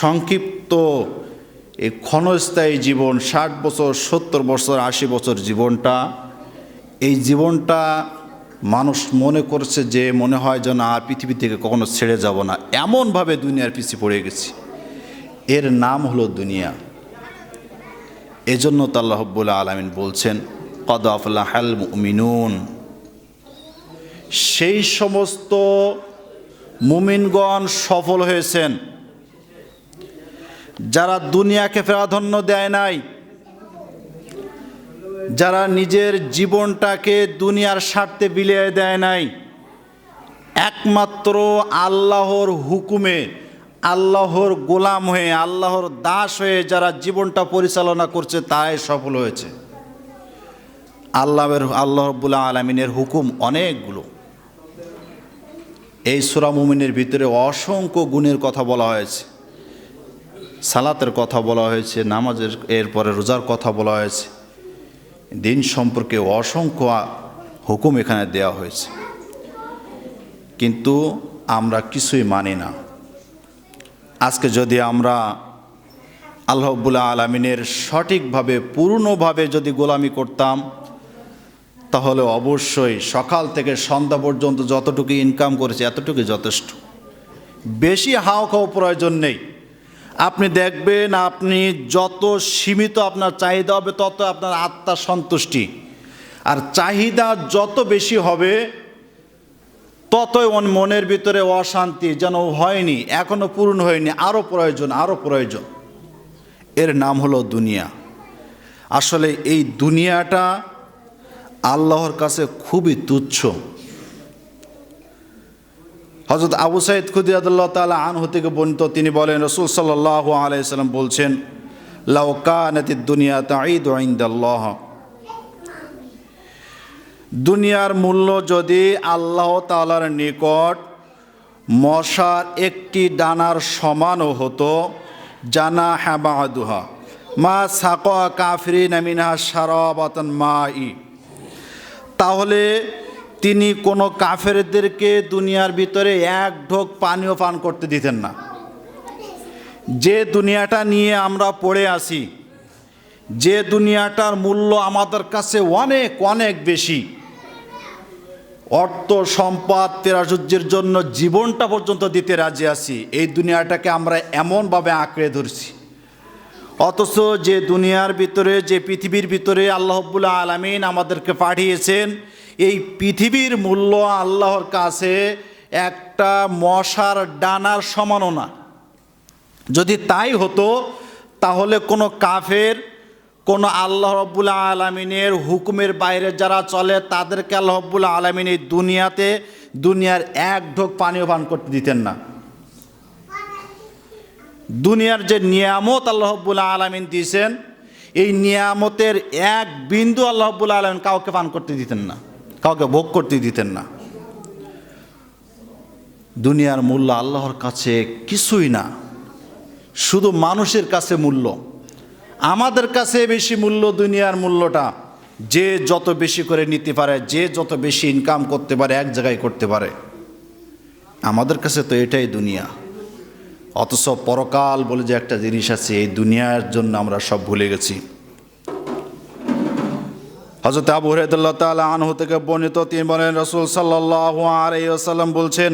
সংক্ষিপ্ত এই ক্ষণস্থায়ী জীবন, ষাট বছর, সত্তর বছর, আশি বছর জীবনটা, এই জীবনটা মানুষ মনে করছে যে মনে হয় যেন আর পৃথিবী থেকে কখনো ছেড়ে যাব না। এমনভাবে দুনিয়ার পিছিয়ে পড়ে গেছি। এর নাম হলো দুনিয়া। এজন্য তো আল্লাহ রব্বুল আলমিন বলছেন, কদ আফলাহাল মিনুন সেই সমস্ত মুমিনগণ সফল হয়েছেন। যারা দুনিয়াকে প্রাধান্য দেয় নাই, যারা নিজের জীবনটাকে দুনিয়ার স্বার্থে বিলিয়ে দেয় নাই, একমাত্র আল্লাহর হুকুমে, আল্লাহর গোলাম হয়ে, আল্লাহর দাস হয়ে যারা জীবনটা পরিচালনা করছে তাই সফল হয়েছে। আল্লাহের, আল্লাহ রব্বুল্লাহ আলমিনের হুকুম অনেকগুলো। এই সুরা মুমিনের ভিতরে অসংখ্য গুণের কথা বলা হয়েছে। সালাতের কথা বলা হয়েছে, নামাজের এরপরে রোজার কথা বলা হয়েছে। দিন সম্পর্কে অসংখ্য হুকুম এখানে দেওয়া হয়েছে। কিন্তু আমরা কিছুই মানি না। আজকে যদি আমরা আল্লাহবুল্লাহ আলমিনের সঠিকভাবে, পূর্ণভাবে যদি গোলামি করতাম, তাহলে অবশ্যই সকাল থেকে সন্ধ্যা পর্যন্ত যতটুকু ইনকাম করেছে এতটুকু যথেষ্ট। বেশি হাও খাওয়া প্রয়োজন নেই। আপনি দেখবেন আপনি যত সীমিত আপনার চাহিদা হবে, তত আপনার আত্মার সন্তুষ্টি। আর চাহিদা যত বেশি হবে, ততই মনের ভিতরে অশান্তি যেন হয়নি, এখনও পূর্ণ হয়নি আরও প্রয়োজন আরও প্রয়োজন। এর নাম হলো দুনিয়া। আসলে এই দুনিয়াটা আল্লাহর কাছে খুবই তুচ্ছ। হজরত আবু সাইদ খুদিয়াদুল্লাহ তালা আনহু থেকে বর্ণিত তিনি বলেন, রসুল সাল্লাহ আলাইসাল্লাম বলছেন লাউকা নতি দুনিয়া তাঈদ আইন্দাল্লাহ দুনিয়ার মূল্য যদি আল্লাহ তালার নিকট মশার একটি ডানার সমানও হতো জানা হ্যাবাহাদুহা মা সাকা কাফরি নামিনহা সারাবাতন মা ই তাহলে তিনি কোনো কাফেরদেরকে দুনিয়ার ভিতরে এক ঢোক পানীয় পান করতে দিতেন না। যে দুনিয়াটা নিয়ে আমরা পড়ে আসি যে দুনিয়াটার মূল্য আমাদের কাছে অনেক অনেক বেশি। অর্থ, সম্পদ তেরাসূর্যের জন্য জীবনটা পর্যন্ত দিতে রাজি আছি। এই দুনিয়াটাকে আমরা এমনভাবে আঁকড়ে ধরছি। অথচ যে দুনিয়ার ভিতরে, যে পৃথিবীর ভিতরে আল্লাহবুল্লাহ আলমিন আমাদেরকে পাঠিয়েছেন, এই পৃথিবীর মূল্য আল্লাহর কাছে একটা মশার ডানার সমানও না। যদি তাই হতো, তাহলে কোনো কাফের, কোনো আল্লাহ রব্বুল্লাহ আলমিনের হুকুমের বাইরে যারা চলে, তাদেরকে আল্লাহ আলমিন এই দুনিয়াতে, দুনিয়ার এক ঢোক পানীয় পান করতে দিতেন না। দুনিয়ার যে নিয়ামত আল্লাহবুল্লাহ আলমিন দিয়েছেন, এই নিয়ামতের এক বিন্দু আল্লাহবুল্লাহ আলমিন কাউকে পান করতে দিতেন না, কাউকে ভোগ করতে দিতেন না। দুনিয়ার মূল্য আল্লাহর কাছে কিছুই না, শুধু মানুষের কাছে মূল্য। আমাদের কাছে বেশি মূল্য দুনিয়ার মূল্যটা, যে যত বেশি করে নিতে পারে, যে যত বেশি ইনকাম করতে পারে, এক জায়গায় করতে পারে। আমাদের কাছে তো এটাই দুনিয়া। অথচ পরকাল বলে যে একটা জিনিস আছে, এই দুনিয়ার জন্য আমরা সব ভুলে গেছি। হজরত আবু হরেদুল্লাহ তালা আনহু থেকে বর্ণিত তিনি বলেন, রসুল সাল্লাহ আলাইসাল্লাম বলছেন,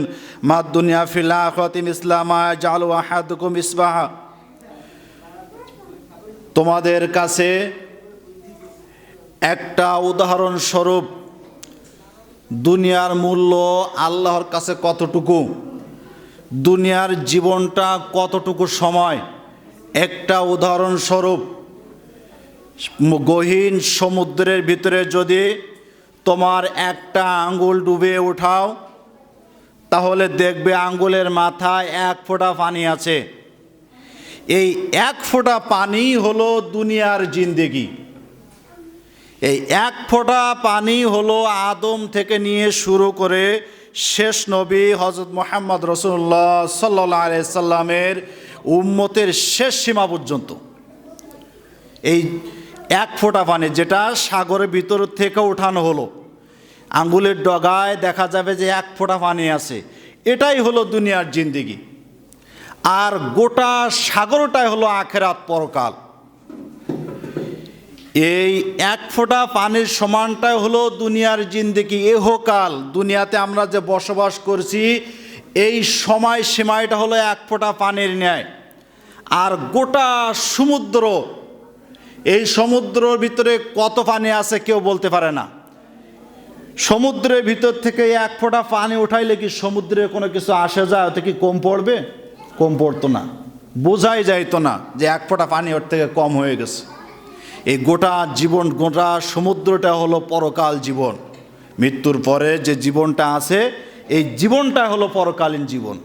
মা দুনিয়া ফিল্লা খতিম ইসলামা জালু আহাদুকুম ইসবাহা তোমাদের কাছে একটা উদাহরণস্বরূপ, দুনিয়ার মূল্য আল্লাহর কাছে কতটুকু? দুনিয়ার জীবনটা কতটুকু সময়? একটা উদাহরণস্বরূপ, গহীন সমুদ্রের ভিতরে যদি তোমার একটা আঙ্গুল ডুবে ওঠাও তাহলে দেখবে আঙ্গুলের মাথায় এক ফোঁটা পানি আছে। এই এক ফোঁটা পানি হলো দুনিয়ার জিন্দেগি। এই এক ফোঁটা পানি হলো আদম থেকে নিয়ে শুরু করে শেষ নবী হজরত মোহাম্মদ রসুল্লাহ সাল্লাহ সাল্লামের উম্মতের শেষ সীমা পর্যন্ত। এই এক ফোঁটা পানি যেটা সাগরের ভিতর থেকে ওঠানো হলো, আঙ্গুলের ডগায় দেখা যাবে যে এক ফোঁটা পানি আছে। এটাই হলো দুনিয়ার জিন্দিগি। আর গোটা সাগরটাই হলো আখেরাত পরকাল। এই এক ফোঁটা পানির সমানটাই হলো দুনিয়ার জিন্দিগি। এহকাল দুনিয়াতে আমরা যে বসবাস করছি, এই সময় সীমায়টা হলো এক ফোঁটা পানির ন্যায়। আর গোটা সমুদ্র, এই সমুদ্রের ভিতরে কত পানি আছে কেউ বলতে পারে না। সমুদ্রের ভিতর থেকে এক ফোঁটা পানি উঠাইলে কি সমুদ্রে কোনো কিছু আসে যায়? ওতে কি কম পড়বে? কম পড়তো না। বোঝাই যাইতো না যে এক ফোঁটা পানি ওর থেকে কম হয়ে গেছে। এই গোটা জীবন, গোটা সমুদ্রটা হলো পরকাল জীবন। মৃত্যুর পরে যে জীবনটা আছে, এই জীবনটা হলো পরকালীন জীবন।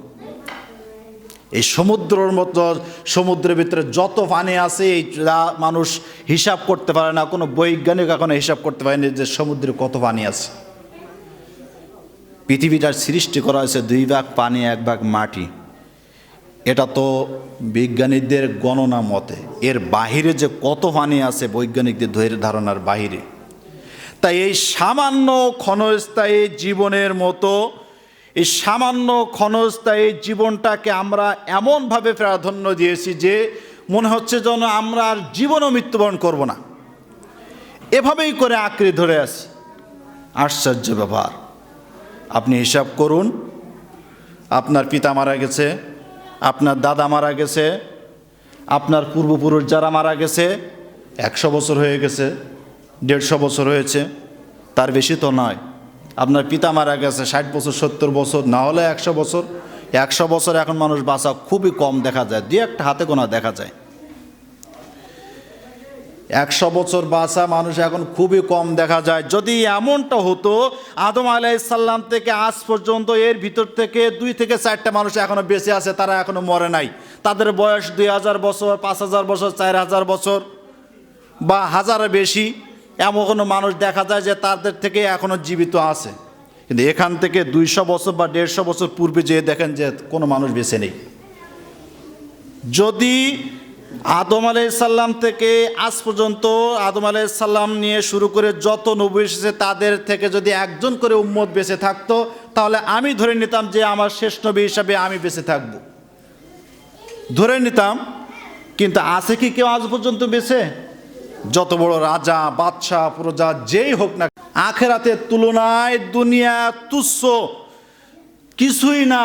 এই সমুদ্রর মতো, সমুদ্রের ভিতরে যত পানি আছে, এই মানুষ হিসাব করতে পারে না, কোনো বৈজ্ঞানিক এখনও হিসাব করতে পারেনি যে সমুদ্রে কত পানি আছে। পৃথিবীটার সৃষ্টি করা হয়েছে দুই ভাগ পানি, এক ভাগ মাটি। এটা তো বিজ্ঞানীদের গণনা মতে। এর বাহিরে যে কত পানি আছে বৈজ্ঞানিকদের ধৈর্য ধারণার বাহিরে। তাই এই সামান্য ক্ষণস্থায়ী জীবনের মতো, এই সামান্য ক্ষণস্থায়ী জীবনটাকে আমরা এমনভাবে প্রাধান্য দিয়েছি যে মনে হচ্ছে যেন আমরা আর জীবনও মৃত্যুবরণ করব না। এভাবেই করে আঁকড়ে ধরে আছি। আশ্চর্য ব্যাপার। আপনি হিসাব করুন, আপনার পিতা মারা গেছে। আপনার দাদা মারা গেছে, আপনার পূর্বপুরুষ যারা মারা গেছে, একশো বছর হয়ে গেছে, দেড়শো বছর হয়েছে, তার বেশি তো নয়। আপনার পিতা মারা গেছে ষাট বছর, সত্তর বছর, না হলে একশো বছর। একশো বছর এখন মানুষ বাঁচা খুবই কম দেখা যায় দু একটা হাতে গোনা দেখা যায়। একশো বছর বাঁচা মানুষ এখন খুবই কম দেখা যায়। যদি এমনটা হতো, আদম আলাইসাল্লাম থেকে আজ পর্যন্ত এর ভিতর থেকে দুই থেকে চারটা মানুষ এখনও বেঁচে আছে, তারা এখনও মরে নাই। তাদের বয়স দুই হাজার বছর, পাঁচ হাজার বছর, চার হাজার বছর বা হাজারে বেশি। এমন কোনো মানুষ দেখা যায় যে তাদের থেকে এখনও জীবিত আছে। কিন্তু এখান থেকে দুইশো বছর বা দেড়শো বছর পূর্বে যেয়ে দেখেন যে কোনো মানুষ বেঁচে নেই। যদি আদম আলাইসাল্লাম থেকে আজ পর্যন্ত আদম আলাইসাল্লাম নিয়ে শুরু করে যত নবী এসেছে, তাদের থেকে যদি একজন করে উম্মত বেঁচে থাকতো, তাহলে আমি ধরে নিতাম যে আমার শেষ নবী হিসাবে আমি বেঁচে থাকব। ধরে নিতাম, কিন্তু আছে কি কেউ আজ পর্যন্ত বেঁচে? যত বড় রাজা, বাদশাহ, প্রজা, যেই হোক না আখেরাতের তুলনায় দুনিয়া তুচ্ছ, কিছুই না।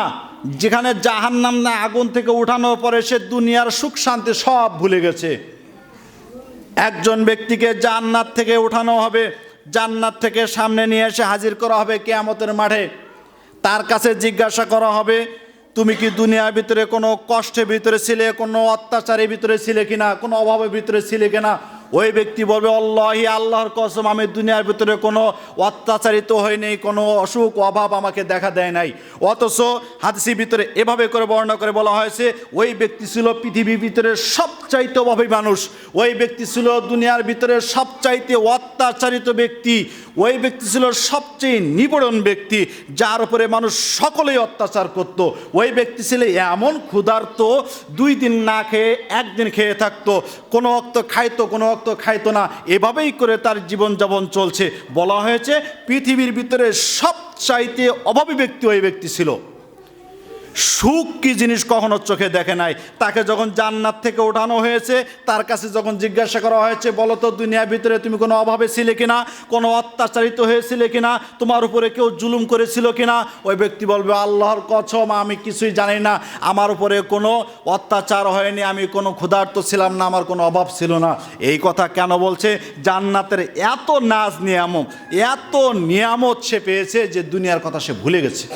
যেখানে জাহান্নাম না আগুন থেকে উঠানোর পরে সে দুনিয়ার সুখ শান্তি সব ভুলে গেছে। একজন ব্যক্তিকে জান্নাত থেকে উঠানো হবে, জান্নাত থেকে সামনে নিয়ে এসে হাজির করা হবে কেয়ামতের মাঠে। তার কাছে জিজ্ঞাসা করা হবে, তুমি কি দুনিয়ার ভিতরে কোনো কষ্টের ভিতরে ছিলে, কোনো অত্যাচারের ভিতরে ছিলে কিনা, কোনো অভাবের ভিতরে ছিলে কিনা? ওই ব্যক্তি বলবে, আল্লাহি, আল্লাহর কসম, আমি দুনিয়ার ভিতরে কোনো অত্যাচারিত হয়নি কোনো অসুখ, অভাব আমাকে দেখা দেয় নাই। অথচ হাদিসির ভিতরে এভাবে করে বর্ণনা করে বলা হয়েছে, ওই ব্যক্তি ছিল পৃথিবীর ভিতরে সবচাইতে অভাবী মানুষ। ওই ব্যক্তি ছিল দুনিয়ার ভিতরে সবচাইতে অত্যাচারিত ব্যক্তি। ওই ব্যক্তি ছিল সবচেয়ে নিপীড়ন ব্যক্তি, যার উপরে মানুষ সকলেই অত্যাচার করত। ওই ব্যক্তি ছিল এমন ক্ষুধার্ত, দুই দিন না খেয়ে, একদিন খেয়ে থাকতো। কোনো অক্ত খাইতো, কোনো অক্ত খাইতো না। এভাবেই করে তার জীবনযাপন চলছে। বলা হয়েছে, পৃথিবীর ভিতরে সবচাইতে অভাবী ব্যক্তি ওই ব্যক্তি ছিল। সুখ কি জিনিস কখনো চোখে দেখে নাই? তাকে যখন জান্নাত থেকে ওঠানো হয়েছে, তার কাছে যখন জিজ্ঞাসা করা হয়েছে, বলো তো, দুনিয়ার ভিতরে তুমি কোনো অভাবে ছিলে কিনা? কোনো অত্যাচারিত হয়েছিলে কিনা? তোমার উপরে কেউ জুলুম করেছিল কিনা? ওই ব্যক্তি বলবে, আল্লাহর কছম আমি কিছুই জানি না। আমার উপরে কোনো অত্যাচার হয়নি, আমি কোনো ক্ষুধার্ত ছিলাম না, আমার কোনো অভাব ছিল না। এই কথা কেন বলছে? জান্নাতের এত নাজ নিয়ামত, এত নিয়ামত সে পেয়েছে যে দুনিয়ার কথা সে ভুলে গেছে।